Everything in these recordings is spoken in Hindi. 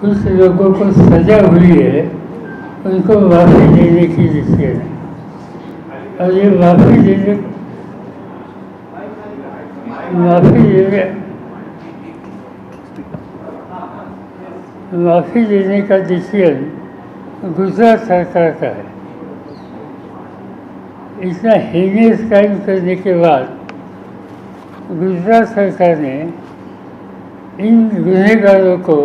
कुछ लोगों को सजा हुई है, उनको माफ़ी देने की डिसीज़न और ये माफ़ी देने माफ़ी देने माफ़ी देने का डिसीज़न गुजरात सरकार का है। इतना हीनियस क्राइम करने के बाद गुजरात सरकार ने इन गुनहगारों को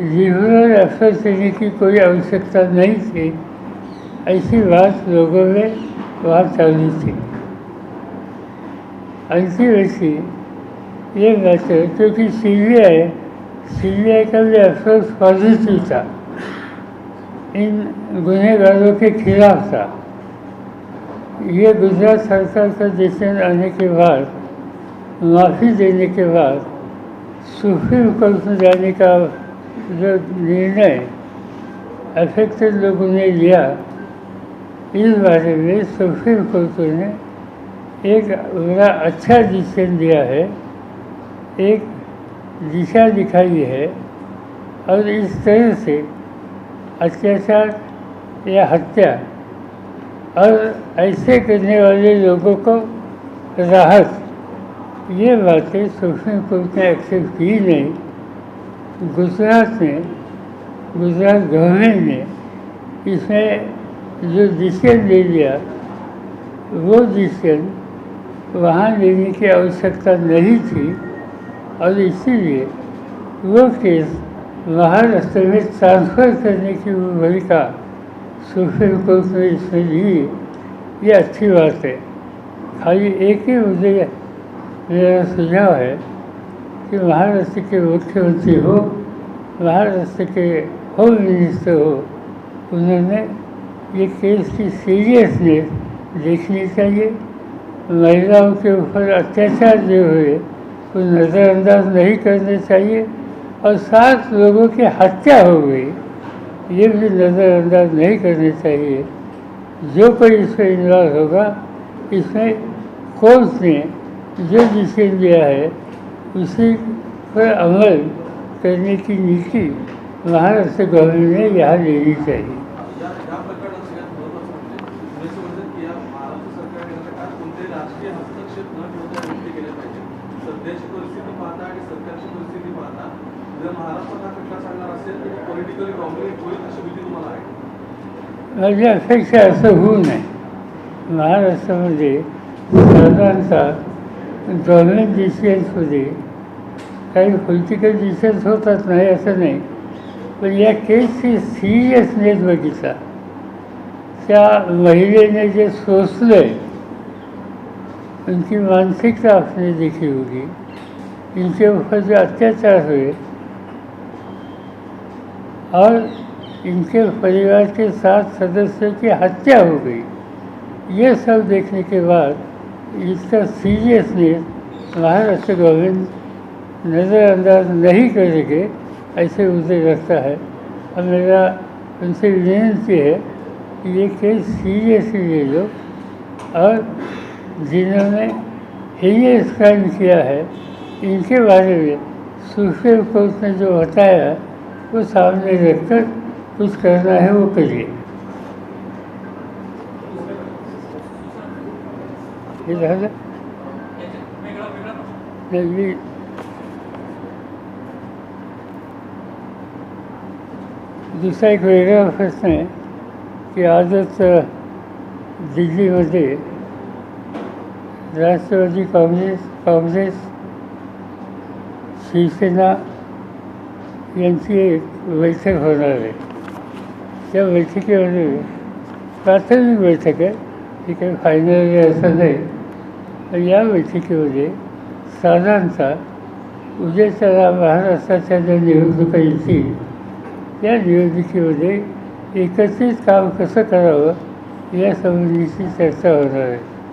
लिबरल अफसर देने की कोई आवश्यकता नहीं थी। ऐसी बात लोगों में वहाँ चालू थी। ऐसी वैसी ये बात है, क्योंकि C B I C B I का भी अफसोस पॉजिटिव था। इन गुनहगारों के खिलाफ था। ये गुजरात सरकार का डिसीज़न आने के बाद, माफ़ी देने के बाद, सुप्रीम कोर्ट में जाने का जो निर्णय अफेक्टेड लोगों ने लिया इस बारे में सुप्रीम कोर्ट ने एक बड़ा अच्छा डिसीज़न दिया है, एक दिशा दिखाई है, और इस तरह से अत्याचार या हत्या और ऐसे करने वाले लोगों को राहत, ये बातें सुप्रीम कोर्ट ने एक्सेप्ट की नहीं। गुजरात ने गुजरात गवर्नमेंट ने इसमें जो डिसीज़न ले लिया, वो डिसीज़न वहाँ लेने की आवश्यकता नहीं थी और इसीलिए वो केस महाराष्ट्र में ट्रांसफ़र करने की वो भूमिका सुप्रीम कोर्ट ने इसमें ली। ये अच्छी बात है। खाली एक ही मुझे मेरा सुझाव है कि महाराष्ट्र के मुख्यमंत्री हो महाराष्ट्र के होम मिनिस्टर हो, उन्होंने ये केस की सीरियसनेस देखनी चाहिए। महिलाओं के ऊपर अत्याचार जो हुए वो नज़रअंदाज नहीं करने चाहिए और सात लोगों की हत्या हो गई, ये भी नज़रअंदाज नहीं करने चाहिए। जो कोई इसमें इन्वॉल्व होगा, इसमें कोर्ट ने जो डिसीज़न दिया है उसी पर अमल करने की नीति महाराष्ट्र गवर्नमेंट ने यहाँ लेनी चाहिए। या या प्रकरणात सगळ्यात महत्त्वाचं म्हणजे पुरेसे म्हणतात की या महाराष्ट्र सरकारने आता काय कोणते राजकीय हस्तक्षेप न ठेवता या गोष्टी केल्या पाहिजे सध्याची परिस्थिती पाहता आणि सरकारची परिस्थिती पाहता जर महाराष्ट्रात हा खटला चालणार असेल तर पॉलिटिकल प्रॉब्लेम होईल अशी भीती तुम्हाला आहे माझी अपेक्षा असं होऊ नये महाराष्ट्रामध्ये साधारणतः गव्हर्मेंट डिसिजन्समध्ये काही पॉलिटिकल डिसिजन्स होतात नाही असं नाही. पण या केसची सिरियसनेस बघितला. त्या महिलेने जे सोसलं आहे उनकी मानसिकता असणे देखील होगी इनके ऊपर जो अत्याचार हुए और इनके परिवार के सात सदस्यों की हत्या हो गई. ये सब देखने के बाद इसका सीरियसनेस महाराष्ट्र गवर्नमेंट नज़रअंदाज नहीं करेंगे ऐसे मुझे लगता है। और मेरा उनसे विनती है कि ये केस सीरियसली ले लो। और जिन्होंने हीनियस क्राइम किया है, इनके बारे में सुप्रीम कोर्ट ने जो बताया, वो सामने रखकर कुछ करना है, वो करिए। हे झालं नाही, मी दुसरा एक वेगळा प्रश्न आहे की आजच दिल्लीमध्ये राष्ट्रवादी काँग्रेस काँग्रेस शिवसेना यांची एक बैठक होणार आहे. त्या बैठकीमध्ये प्राथमिक बैठक आहे. ती काही फायनल असं नाही. या बैठकीमध्ये साधारणतः उद्याच्या महाराष्ट्राच्या ज्या निवडणुका येतील त्या निवडणुकीमध्ये एकत्रित काम कसं करावं यासंबंधीची चर्चा होणार आहे.